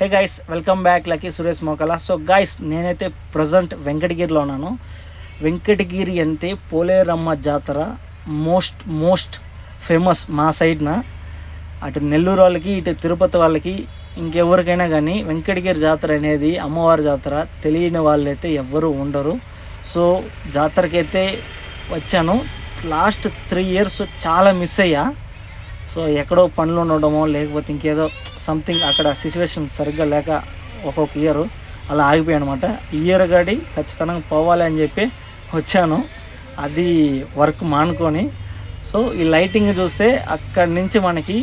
Hey guys welcome back Lucky Suresh Mokala so guys నేనైతే present వెంకటగిరిలో ఉన్నాను. వెంకటగిరి అంటే పోలేరమ్మ జాతర మోస్ట్ మోస్ట్ ఫేమస్ మా సైడ్న అటు నెల్లూరు వాళ్ళకి ఇటు తిరుపతి వాళ్ళకి ఇంకెవరికైనా కానీ వెంకటగిరి జాతర అనేది అమ్మవారి జాతర తెలియని వాళ్ళైతే ఎవ్వరూ ఉండరు. సో జాతరకైతే వచ్చాను. లాస్ట్ త్రీ ఇయర్స్ చాలా మిస్ అయ్యా. సో ఎక్కడో పనులు ఉండడమో లేకపోతే ఇంకేదో సంథింగ్ అక్కడ సిచ్యువేషన్ సరిగ్గా లేక ఒక్కొక్క ఇయర్ అలా ఆగిపోయాయి అనమాట ఇయర్ గడి ఖచ్చితంగా పోవాలి అని చెప్పి వచ్చాను. అది వర్క్ మానుకొని. సో ఈ లైటింగ్ చూస్తే అక్కడి నుంచి మనకి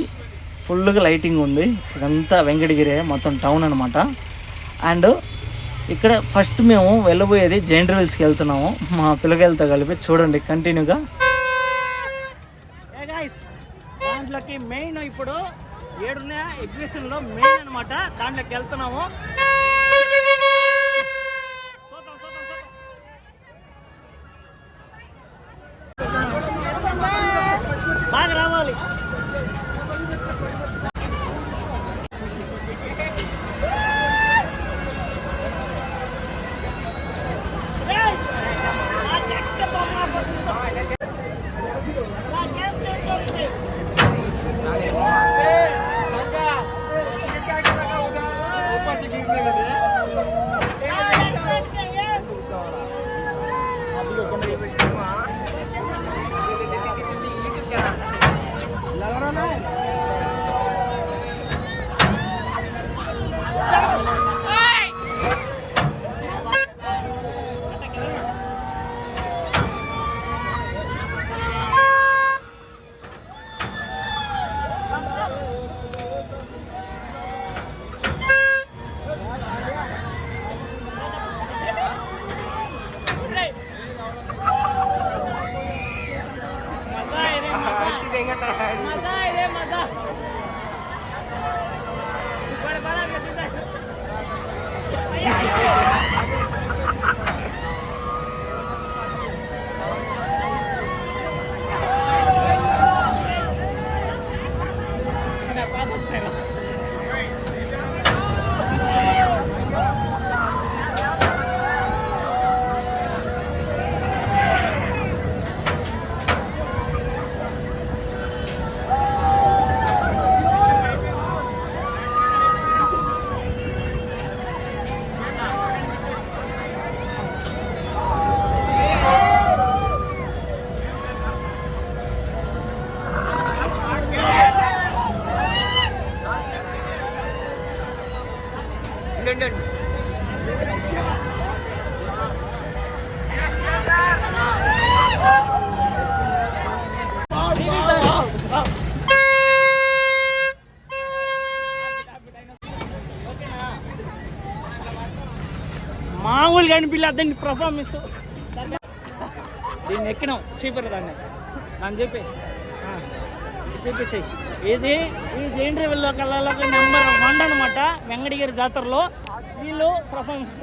ఫుల్గా లైటింగ్ ఉంది. ఇదంతా వెంకటగిరి మొత్తం టౌన్ అనమాట అండ్ ఇక్కడ ఫస్ట్ మేము వెళ్ళబోయేది జైంట్ వీల్స్కి వెళ్తున్నాము. మా పిల్లకాయలతో కలిపి చూడండి కంటిన్యూగా దాంట్లోకి మెయిన్ ఇప్పుడు ఏడున్న ఎగ్జిబిషన్లో మెయిన్ అనమాట దాంట్లోకి వెళ్తున్నాము. బాగా రావాలి. ಮಾಡ್ಕೊಂಡು મજા આવે મજા. ઉપર બરાબર દીધા మామూలుగా అనిపించలే దాన్ని పర్ఫార్మెన్స్ దీన్ని ఎక్కినాం చీపర్ దాన్ని. దాన్ని చెప్పి. చూపించాయి. ఇది ఈ జైన్ రేవుల్లో కల్లాలో నెంబర్ వన్ అనమాట వెంకటగిరి జాతరలో. వీళ్ళు పర్ఫార్మెన్స్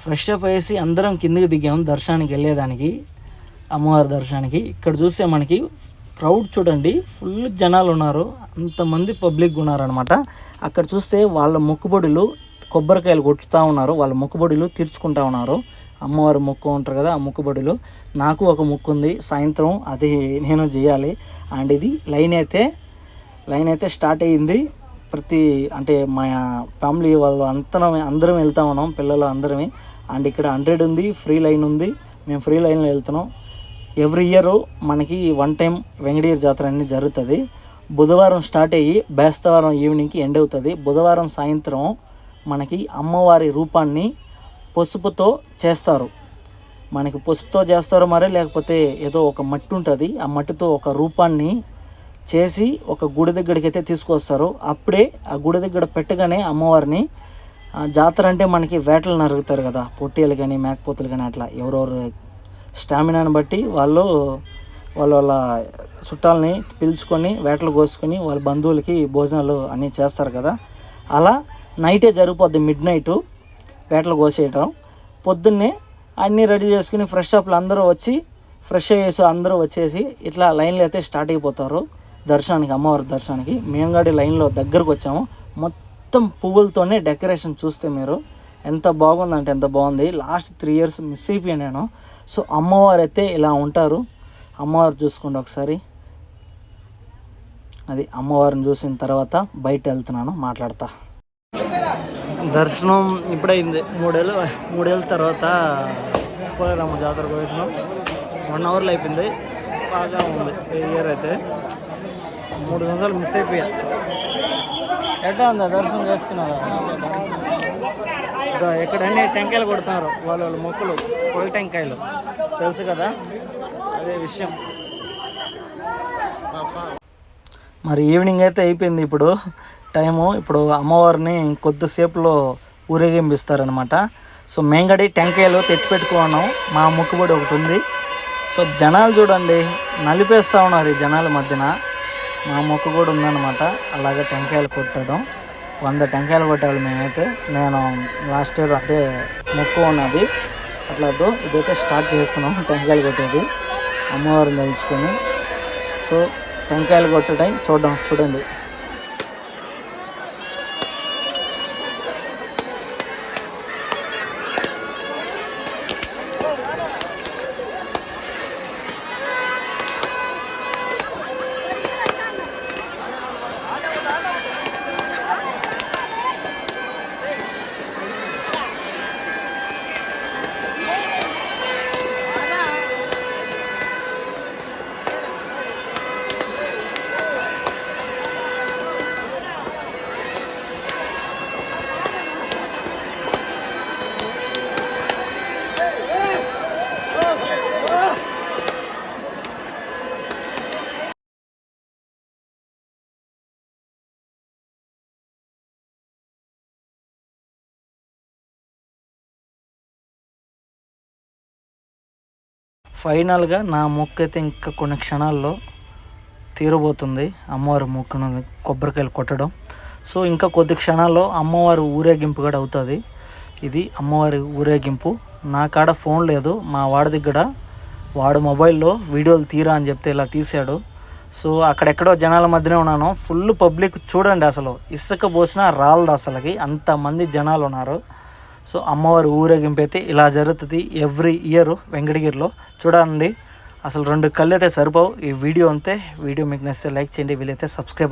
ఫ్రెష్ అప్ వేసి అందరం కిందకి దిగాము దర్శనానికి వెళ్ళేదానికి అమ్మవారి దర్శనానికి. ఇక్కడ చూస్తే మనకి క్రౌడ్ చూడండి ఫుల్ జనాలు ఉన్నారు అంతమంది పబ్లిక్ ఉన్నారనమాట అక్కడ చూస్తే వాళ్ళ మొక్కుబడులు కొబ్బరికాయలు కొట్టుతూ ఉన్నారు వాళ్ళ మొక్కుబడులు తీర్చుకుంటా ఉన్నారు. అమ్మవారి మొక్కు ఉంటారు కదా ఆ మొక్కుబడులు. నాకు ఒక మొక్కు ఉంది సాయంత్రం అది నేను చేయాలి. అండ్ ఇది లైన్ అయితే లైన్ అయితే స్టార్ట్ అయ్యింది. ప్రతి అంటే మా ఫ్యామిలీ వాళ్ళు అంతరం అందరం వెళ్తా ఉన్నాం పిల్లలు అందరమే. అండ్ ఇక్కడ హండ్రెడ్ ఉంది ఫ్రీ లైన్ ఉంది. మేము ఫ్రీ లైన్లో వెళ్తున్నాం. ఎవ్రీ ఇయర్ మనకి వన్ టైం వెంకటగిరి జాతర అనేది జరుగుతుంది. బుధవారం స్టార్ట్ అయ్యి బేస్తవారం ఈవినింగ్కి ఎండ్ అవుతుంది. బుధవారం సాయంత్రం మనకి అమ్మవారి రూపాన్ని పసుపుతో చేస్తారు. మనకి పసుపుతో చేస్తారో మరి లేకపోతే ఏదో ఒక మట్టి ఉంటుంది. ఆ మట్టితో ఒక రూపాన్ని చేసి ఒక గుడి దగ్గరికి అయితే తీసుకొస్తారు. అప్పుడే ఆ గుడి దగ్గర పెట్టగానే అమ్మవారిని జాతర అంటే మనకి వేటలు నరుగుతారు కదా పొట్టేలు కానీ మేకపోతులు కానీ అట్లా ఎవరెవరు స్టామినాని బట్టి వాళ్ళు వాళ్ళ వాళ్ళ చుట్టాలని పిలుచుకొని వేటలు కోసుకొని వాళ్ళ బంధువులకి భోజనాలు అన్నీ చేస్తారు కదా. అలా నైటే జరిగిపోద్ది మిడ్ నైటు వేటలు కోసేయటం. పొద్దున్నే అన్నీ రెడీ చేసుకుని ఫ్రెష్ అప్లు అందరూ వచ్చి ఫ్రెష్ అయ్యేసి అందరూ వచ్చేసి ఇట్లా లైన్లో అయితే స్టార్ట్ అయిపోతారు. దర్శనానికి అమ్మవారి దర్శనానికి మేము గాడి లైన్లో దగ్గరకు వచ్చాము. మొత్తం పువ్వులతోనే డెకరేషన్ చూస్తే మీరు ఎంత బాగుందంటే ఎంత బాగుంది. లాస్ట్ త్రీ ఇయర్స్ మిస్ అయిపోయాను నేను. సో అమ్మవారు అయితే ఇలా ఉంటారు. అమ్మవారు చూసుకోండి ఒకసారి. అది అమ్మవారిని చూసిన తర్వాత బయట వెళ్తున్నాను మాట్లాడతా. దర్శనం ఇప్పుడైంది. మూడేళ్ళు మూడేళ్ళ తర్వాత కోలేరమ్మ జాతరకు వేసినాం వన్ అవర్లో అయిపోయింది. బాగా ఉంది. ఇయర్ అయితే. మూడు నిమిషాలు మిస్ అయిపోయా. ఎట్లా ఉందా? దర్శనం చేసుకున్నారా? ఇదో ఎక్కడన్నీ టెంకాయలు కొడుతున్నారు వాళ్ళ వాళ్ళ మొక్కలు పొలి టెంకాయలు. తెలుసు కదా? అదే విషయం. మరి ఈవినింగ్ అయితే అయిపోయింది ఇప్పుడు. టైము ఇప్పుడు అమ్మవారిని కొద్దిసేపులో ఊరేగింపిస్తారనమాట సో మేంగడి టెంకాయలు తెచ్చిపెట్టుకున్నాం మా ముక్కుబడి ఒకటి ఉంది. సో జనాలు చూడండి నలిపేస్తూ ఉన్నారు ఈ జనాల మధ్యన. మా మొక్క కూడా ఉందన్నమాట. అలాగే టెంకాయలు కొట్టడం. వంద టెంకాయలు కొట్టాలి మేమైతే. నేను లాస్ట్ ఇయర్ అంటే మొక్కు ఉన్నది. అట్లా ఇదైతే స్టార్ట్ చేస్తున్నాం టెంకాయలు కొట్టేది. అమ్మవారిని తెలుసుకొని సో టెంకాయలు కొట్టడం చూడడం చూడండి. ఫైనల్గా నా మొక్క అయితే ఇంకా కొన్ని క్షణాల్లో తీరబోతుంది. అమ్మవారి మొక్కను కొబ్బరికాయలు కొట్టడం. సో ఇంకా కొద్ది క్షణాల్లో అమ్మవారి ఊరేగింపు కూడా అవుతుంది. ఇది అమ్మవారి ఊరేగింపు. నా కాడ ఫోన్ లేదు. మా వాడి దగ్గర వాడు మొబైల్లో వీడియోలు తీరా అని చెప్తే ఇలా తీశాడు. సో అక్కడెక్కడో జనాల మధ్యనే ఉన్నాను. ఫుల్ పబ్లిక్ చూడండి అసలు. ఇసుక పోసినా రాలదు అసలుకి. అంతమంది జనాలు ఉన్నారు. సో అమ్మవారి ఊరేగింపు అయితే ఇలా జరుగుతుంది ఎవ్రీ ఇయర్ వెంకటగిరిలో. చూడండి అసలు రెండు కళ్ళు అయితే సరిపోవు. ఈ వీడియో అంతే వీడియో మీకు నచ్చితే లైక్ చేయండి వీలైతే సబ్స్క్రైబ్